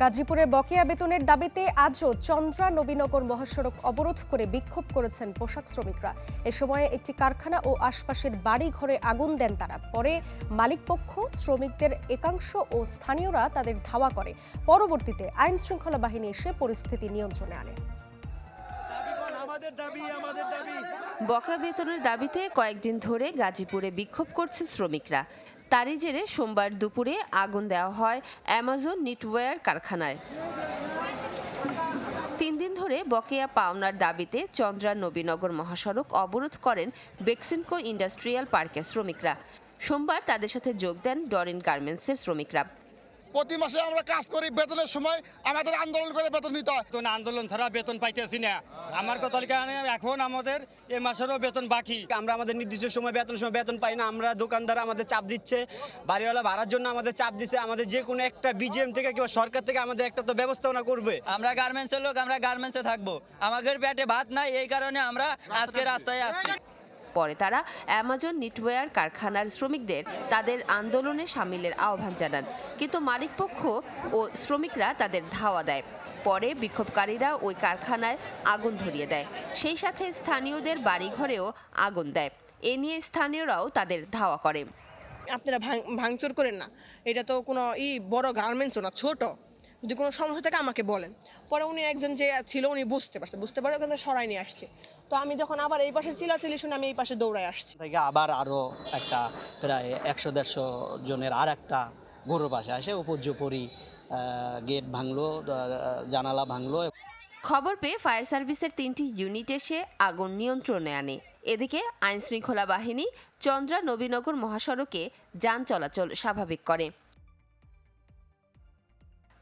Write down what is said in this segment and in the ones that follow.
গাজীপুরে বকেয়া বেতনের দাবিতে আজও চন্দ্রা নবীনগর মহাসড়ক অবরোধ করে বিক্ষোভ করেছেন পোশাক শ্রমিকরা। এ সময় একটি কারখানা ও আশপাশের বাড়ি ঘরে আগুন দেন তারা। পরে মালিকপক্ষ, শ্রমিকদের একাংশ ও স্থানীয়রা তাদের ধাওয়া করে। পরবর্তীতে আইন শৃঙ্খলা বাহিনী এসে পরিস্থিতি নিয়ন্ত্রণে আনে। বকেয়া বেতনের দাবিতে কয়েকদিন ধরে গাজীপুরে বিক্ষোভ করছে শ্রমিকরা। তারই জেরে সোমবার দুপুরে আগুন দেওয়া হয় অ্যামাজন নিটওয়্যার কারখানায়। তিন দিন ধরে বকেয়া পাওনার দাবিতে চন্দ্রা নবীনগর মহাসড়ক অবরোধ করেন বেক্সিমকো ইন্ডাস্ট্রিয়াল পার্কের শ্রমিকরা। সোমবার তাদের সাথে যোগ দেন ডরিন গার্মেন্টসের শ্রমিকরা। প্রতি মাসে আমরা কাজ করি বেতনের সময় আমাদের আন্দোলন করে বেতন নিতে হয়। বেতন আন্দোলন ছাড়া বেতন পাইতেছি না। আমার কথা কারণে এখন আমাদের এ মাসেরও বেতন বাকি। আমরা আমাদের নির্দিষ্ট সময় বেতন সময় বেতন পাই না। আমরা দোকানদার আমাদের চাপ দিচ্ছে বাড়িওয়ালা ভাড়ার জন্য আমাদের চাপ দিচ্ছে আমাদের যে কোনো একটা বিজিএম থেকে কিংবা সরকার থেকে আমাদের একটা তো ব্যবস্থাপনা করবে। আমরা গার্মেন্টসের লোক আমরা গার্মেন্টসে থাকব। আমাদের পেটে ভাত নাই এই কারণে আমরা আজকে রাস্তায় আসছি। পরে তারা অ্যামাজন নিটওয়্যার কারখানার শ্রমিকদের তাদের আন্দোলনে সামিলের আহ্বান জানান। কিন্তু মালিকপক্ষ ও শ্রমিকরা তাদের ধাওয়া দেয়। পরে বিক্ষোভকারীরা ওই কারখানায় আগুন ধরিয়ে দেয়। সেই সাথে স্থানীয়দের বাড়িঘরেও আগুন দেয়। এ নিয়ে স্থানীয়রাও তাদের ধাওয়া করে। আপনারা ভাঙ- ভাঙচুর করেন না। এটা তো কোনো ই বড় গার্মেন্টসও না, ছোট। যদি কোনো সমস্যা থাকে আমাকে বলেন। পরে উনি একজন যে ছিল উনি বুঝতে পারছে। বুঝতে পারে ওখানে সরাই নিয়ে আসছে। তো আমি যখন আবার এই পাশে চিলাচিলি শুনে আমি এই পাশে দৌড়ায় আসছি। থেকে আবার আরও একটা প্রায় একশো দেড়শো জনের আর একটা গরু পাশে আসে উপর্যুপরি গেট ভাঙলো জানালা ভাঙলো। খবর পেয়ে ফায়ার সার্ভিসের তিনটি ইউনিট এসে আগুন নিয়ন্ত্রণে আনে। এদিকে আইন শৃঙ্খলা বাহিনী চন্দ্রা নবীনগর মহাসড়কে যান চলাচল স্বাভাবিক করে।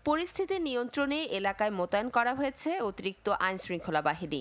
পরিস্থিতি নিয়ন্ত্রণে এলাকায় মোতায়েন করা হয়েছে অতিরিক্ত আইন শৃঙ্খলা বাহিনী।